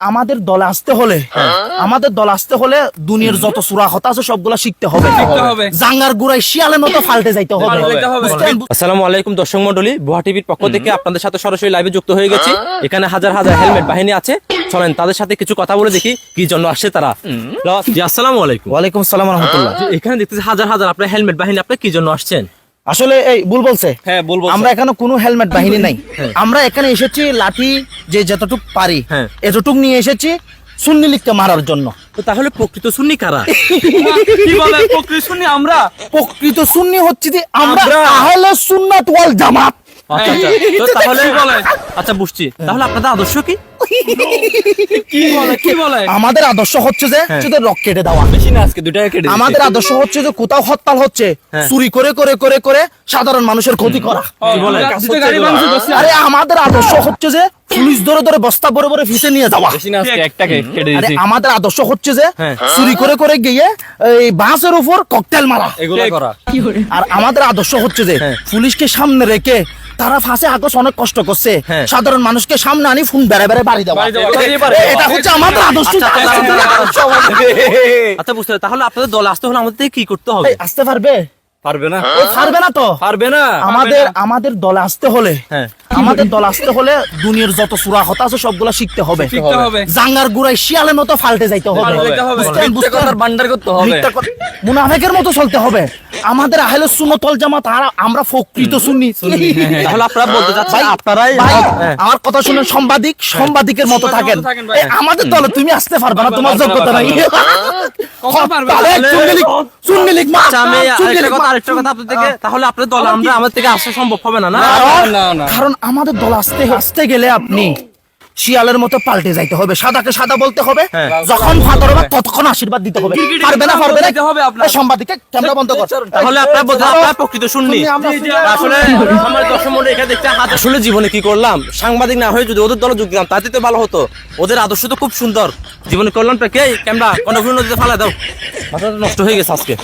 আমাদের দলে আসতে হলে আমাদের দল আসতে হলে দুনিয়ার যত সুরা হতা আছে সবগুলা শিখতে হবে। জাঙ্গার গুড়াই শিয়ালের মতো ফাল্টে যাইতে হবে? আসসালামু আলাইকুম দর্শক মন্ডলী বুহা টিভির পক্ষ থেকে আপনাদের সাথে সরাসরি লাইভে যুক্ত হয়ে গেছি। এখানে হাজার হাজার হেলমেট বাহিনী আছে। চলেন তাদের সাথে কিছু কথা বলে দেখি কি জন্য আসছে তারা। আসসালামু আলাইকুম। ওয়ালাইকুম সালাম রহমতুল্লাহ। এখানে দেখতেছি হাজার হাজার আপনার হেলমেট বাহিনী আপনি কি জন্য আসছেন? আসলে এই ভুল বলছে। হ্যাঁ, ভুল বলছে। আমরা এখানে কোনো হেলমেট বাহিনী নাই। আমরা এখানে এসেছি লাঠি যে যতটুক পারি। হ্যাঁ। এতটুক নিয়ে এসেছি সুন্নি লিখতে মারার জন্য। তো তাহলে প্রকৃত সুন্নি কারা? কি বলে প্রকৃত সুন্নি আমরা? প্রকৃত সুন্নি হচ্ছে যে আমরা আমরা। আহলে সুন্নাত ওয়াল জামাত। আচ্ছা, আচ্ছা। আচ্ছা বুঝছি। তাহলে আপনাদের আদর্শ কি? কি বলে কি বলে? আমাদের আদর্শ হচ্ছে যে হচ্ছে যে রক কেটে দেওয়া। বেশি না আজকে দুটাকে কেটে আমাদের আদর্শ হচ্ছে যে কোথাও হরতাল হচ্ছে চুরি করে করে করে করে সাধারণ মানুষের ক্ষতি করা। আরে আমাদের আদর্শ হচ্ছে যে পুলিশ ধরে ধরে বস্তা ভরে ভরে ফিসে নিয়ে যাওয়া। বেশি না আজকে একটাকে কেটে আরে দিয়েছি। আমাদের আদর্শ হচ্ছে যে হ্যাঁ। চুরি করে করে গিয়ে এই বাসের উপর ককটেল মারা। এগুলো করা। আর আমাদের আদর্শ হচ্ছে যে হ্যাঁ। পুলিশকে সামনে রেখে তারা ফাঁসে আগস অনেক কষ্ট করছে। হ্যাঁ। সাধারণ মানুষকে সামনে আনি ফোন বেড়ে বেড়ে বাড়ি দেওয়া। এটা হচ্ছে আমাদের আদর্শ আচ্ছা, আচ্ছা, আচ্ছা বুঝতে। তাহলে আপনাদের দলে আসতে হলে আমাদের কি করতে হবে? আসতে পারবে? পারবে না। পারবে না তো? পারবে না। আমাদের আমাদের দলে আসতে হলে হ্যাঁ। আমাদের দলে আসতে হলে দুনিয়ার যত সুরা হতা আছে সবগুলা শিখতে হবে। জাঙ্গার শিয়ালের মতো ফাল্টে যাইতে? বান্ডার করতে হবে। মুনাফেকের মতো চলতে হবে। আমাদের আহলে সুন্নতল জামাত আর আমরা ফকৃত সুন্নি। তাহলে আপনারা বলতে চাচ্ছেন ভাই, আপনারাই হ্যাঁ। আমার কথা শুনে সাংবাদিক সাংবাদিকের মতো থাকেন। আমাদের দলে তুমি আসতে পারবে না তোমার যোগ্যতা নাই। কখন পারবে? তাহলে তাহলে- সুন্নি লীগ, মা, আচ্ছা, আমি সুন্নি কথা আরেকটা কথা আপনার থেকে তাহলে আপনার দলে আমরা আমাদের থেকে আসা সম্ভব হবে না না? কারণ- না, না। কারণ আমাদের দল আসতে আসতে গেলে আপনি শিয়ালের মতো পাল্টে যাইতে হবে সাদাকে সাদা বলতে হবে। হ্যাঁ। যখন ফাতর হবে ততক্ষণ আশীর্বাদ দিতে হবে। পারবে না পারবে না। দিতে হবে আপনার। সাংবাদিককে ক্যামেরা বন্ধ কর। তাহলে আপনারা বলতে আপনারা প্রকৃত শুননি। আসলে আমার দর্শক মন্ডলী এখানে দেখতে হাত আসলে জীবনে কি করলাম? সাংবাদিক না হয়ে যদি ওদের দলে যোগ দিলাম তাতে তো ভালো হতো। ওদের আদর্শ তো খুব সুন্দর। জীবনে করলাম কে? ক্যামেরা কন্ডাক্ট নদীতে ফালা দাও। মাথাটা নষ্ট হয়ে গেছে আজকে।